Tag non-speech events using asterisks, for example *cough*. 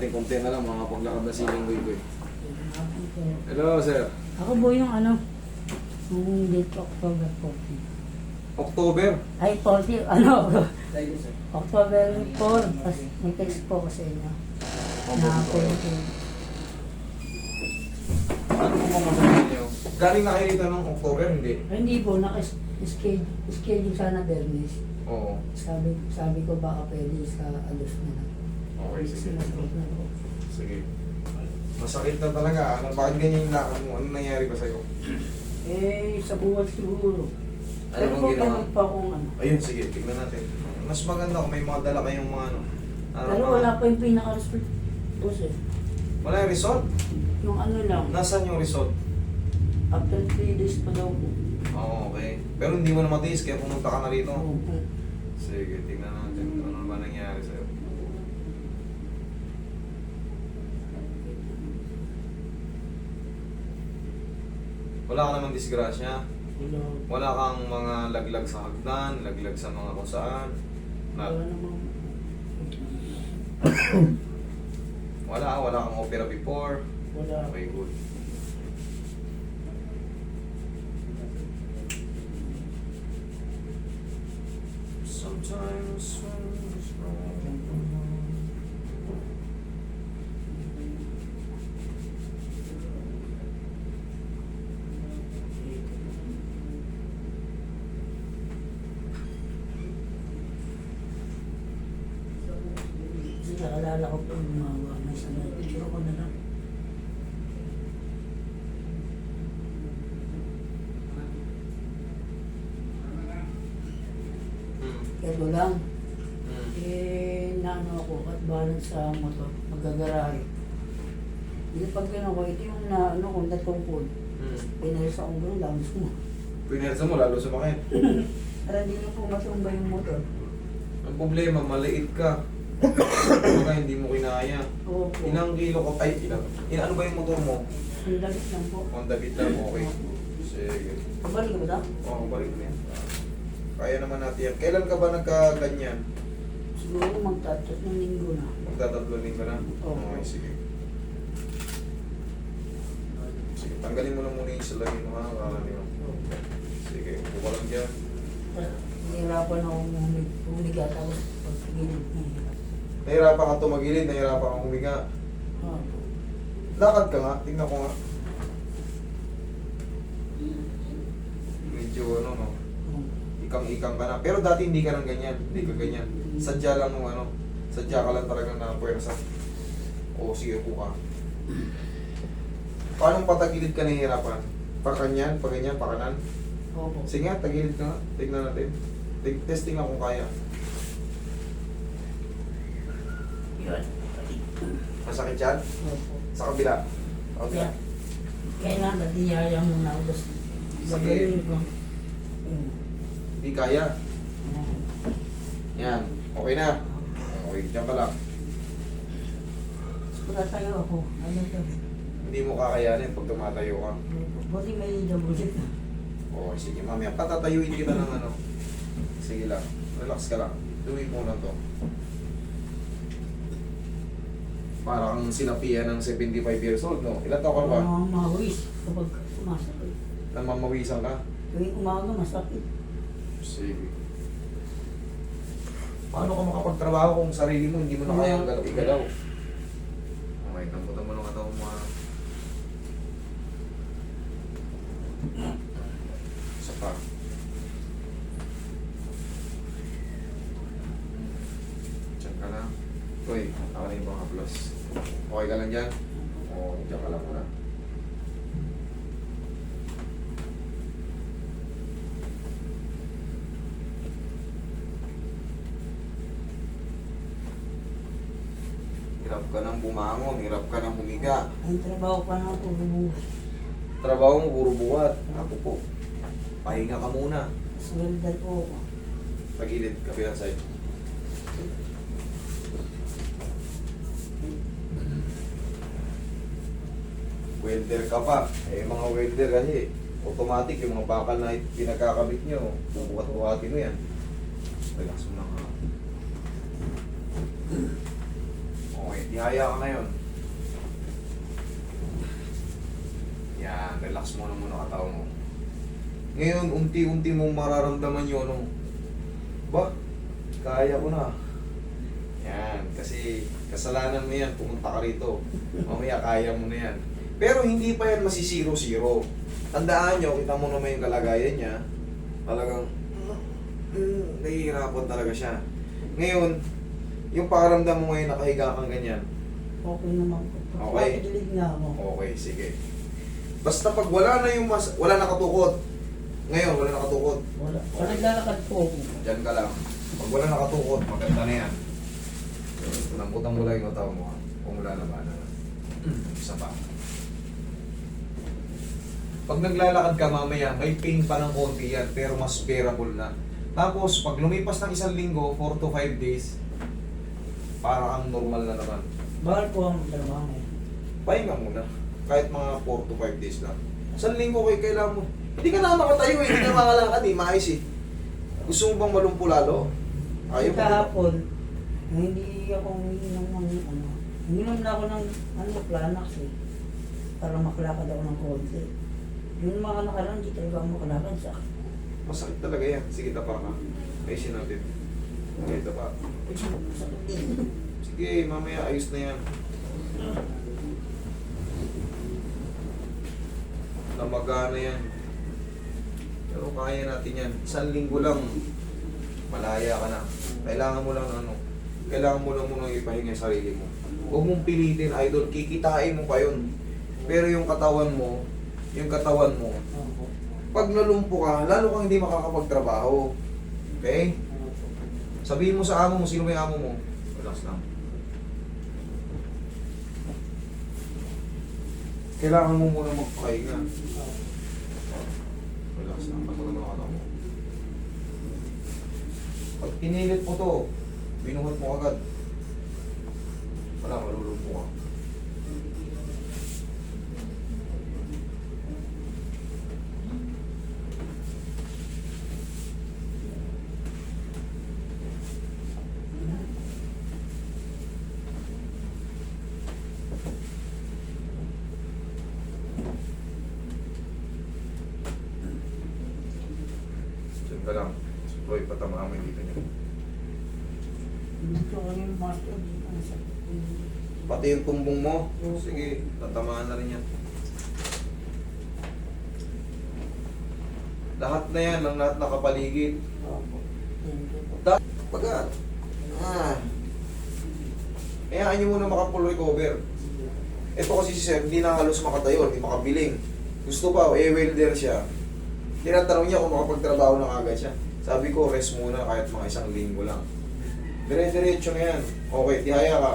natin konti na lang mga paglakad na siling eh. Hello, sir. Ako po yung ano, yung date October 14. October. Ay, 40, ano, October 4, tapos may text po ko sa inyo. Na pwede. Ano po kung masasabi niyo? Galing na kayo dito ng October, hindi? Hindi po, naka-schedule schedule sana Bernis. Oo. Sabi, sabi ko baka pwede sa alos na lang. Okay, sige. Sige. Masakit na talaga. Ano, bakit ganyan yung lakad mo? Ano nangyari ba sa'yo? Eh, sa buwan siguro. Ano Pero bang po, ginawa? pa akong ano. Ayun, sige. Tignan natin. Mas maganda kung may mga dala kayong mga ano. ano Pero mga- wala pa yung pinaka-result. Boss eh. Wala yung result? Yung ano lang, Nasaan yung result? after 3 days pa daw po. Oo, okay. Pero hindi mo na matiis kaya pumunta ka na rito. Oo po. Sige, tingnan natin ano ba nangyari sa'yo. Wala ka naman disgrasya. Wala. Wala kang mga laglag sa hagdan, laglag sa mga kung saan. Na, Wala namang... wala, wala kang opera before. Wala. Okay, good. Sometimes when it's wrong. Kasi naalala ko po yung mga may sa mga picture ko na lang. Ito lang. Hmm. Eh, naano ako at balance sa motor, magagarahe. Hindi pag gano'n ko, ito yung na, ano ko, natungkol. Hmm. Pinalis akong gano'n, lang mo. Pinersa mo, lalo sumakit. *laughs* Para hindi na po matumba yung motor. Ang problema, maliit ka. Baka hindi mo kinaya. Oo po. Ilang kilo ka? Ay, ilang. Ilang ano ba yung motor mo? Ang damit lang po. On the beat lang, okay. Sige. Pabalik ka ba? Oo, balik na yan. Kaya naman natin yan. Kailan ka ba nagkaganyan? Siguro magtatot ng linggo na. Magtatatlonin ka na? Oo. Okay, sige. Sige, tanggalin mo lang muna yung salamin mo ha, karami mo. Sige, upo ka lang dyan. Nahirapan ako umig, umiga tapos pag gilid na Nahirapan ka tumagilid, nahirapan kang humiga. Oo. Lakad ka nga, tingnan ko nga. Medyo ano no, ikang-ikang ka na. Pero dati hindi ka nang ganyan, hindi ka ganyan. Sadya lang nung ano, sadya ka lang talaga na puwersa. O sige, upo ka. Paano patagilid ka nahihirapan? Pa kanyan, pa ganyan, pa kanan? Opo. Sige nga, tagilid ka nga. Tignan natin. Tig- testing lang kung kaya. Yun. Masakit yan? Opo. Sa kabila. Okay. Kaya, kailangan niyaya muna ako. Tapos Sige. Yun. Hindi kaya. Oo. Yan. Okay na. Okay, dyan ka lang. Tapos tayo ako. Ano to? Hindi mo kakayanin pag tumatayo ka. Buti may seat na. Okay, sige mamaya. Patatayuin kita ng ano. Sige lang. Relax ka lang. Tuwid mo lang to. Parang sinapian ng 75 years old, no? Ilan taon ka ba? Ang mga mawis kapag sumasakit. Namamawisan ka? Tuwing umaga masakit. Sige. Paano ka makapagtrabaho kung sarili mo hindi mo na kayang galaw igalaw? Okay, tamputan mo ng katawan mo. ah. Isa pa. Diyan ka lang. Uy, ako na yung mga plus. Okay ka lang dyan? Oo, diyan ka lang muna. Hirap ka nang bumangon, hirap ka nang humiga. Ang trabaho pa na lumuwas. Trabaho mo, puro buhat. Ako po. Pahinga ka muna. Swelder po ako. Tagilid, kabilang side. Welder ka pa. Eh, mga welder kasi, automatic yung mga bakal na pinagkakabit nyo, bubuhat-buhatin mo yan. Relax mo lang ha. Dihaya ka ngayon. Yan, relax mo na muna katawan mo. Ngayon, unti-unti mong mararamdaman yun, ano. Ba, kaya ko na. Yan, kasi kasalanan mo yan, pumunta ka rito. Mamaya kaya mo na yan. Pero hindi pa yan masisiro-zero. Tandaan nyo, kita mo naman yung kalagayan niya. Talagang, mm, nahihirapan talaga siya. Ngayon, yung pakaramdam mo ngayon nakahiga kang ganyan. Okay naman po. Okay. Pakikilig na ako. Okay, sige. Basta pag wala na yung mas, wala nakatukod. Ngayon, wala nakatukod. Wala. Pag naglalakad po ako. Diyan ka lang. Pag wala nakatukod, maganda na yan. Lambutan mo lang yung tao mo. ha? Kung wala na ba na. Isa pa. Pag naglalakad ka mamaya, may pain pa ng konti yan, pero mas bearable na. Tapos, pag lumipas ng isang linggo, 4 to 5 days, para kang normal na naman. Bawal po ang trabaho eh. Pahinga muna. Kahit mga 4 to 5 days lang. Isang linggo kayo kailangan mo. Hindi ka na makatayo eh, hindi ka makalakad eh, maayos eh. Gusto mo bang malumpo lalo? Ayaw mo. Kahapon, hindi ako uminom ng ano. Uminom na ako ng ano, Planax eh. Para makalakad ako ng konti. Yung mga nakaraan, hindi talaga ako makalakad sa Masakit talaga yan. Sige, tapa ka. Ayusin natin. Okay, tapa. Sige, mamaya ayos na yan. Namagana yan. Pero kaya natin yan. Isang linggo lang, malaya ka na. Kailangan mo lang ano, kailangan mo lang muna ipahinga sarili mo. Huwag mong pilitin, idol. Kikitain mo pa yun. Pero yung katawan mo, yung katawan mo, pag nalumpo ka, lalo kang hindi makakapagtrabaho. Okay? Sabihin mo sa amo mo, sino may amo mo? Relax lang. Kailangan mo muna magpahinga. Relax lang. Pagpagod mo ka mo. Pag pinilit mo to, binuhat mo agad. Wala, malulumpo ka. Diyan ka lang. Roy, patamaan mo yung dito niya. Dito ko yung master, sakit. Pati yung tumbong mo. Sige, tatamaan na rin yan. Lahat na yan, ang lahat nakapaligid. Opo. Da- Baga, ah. Hayaan nyo muna maka-full recover. Ito kasi si Sir, hindi na halos makatayo, hindi makabiling. Gusto pa, eh, welder siya. Tinatanong niya kung makapagtrabaho na agad siya. Sabi ko, rest muna kahit mga isang linggo lang. Dire-diretso na yan. Okay, tihaya ka.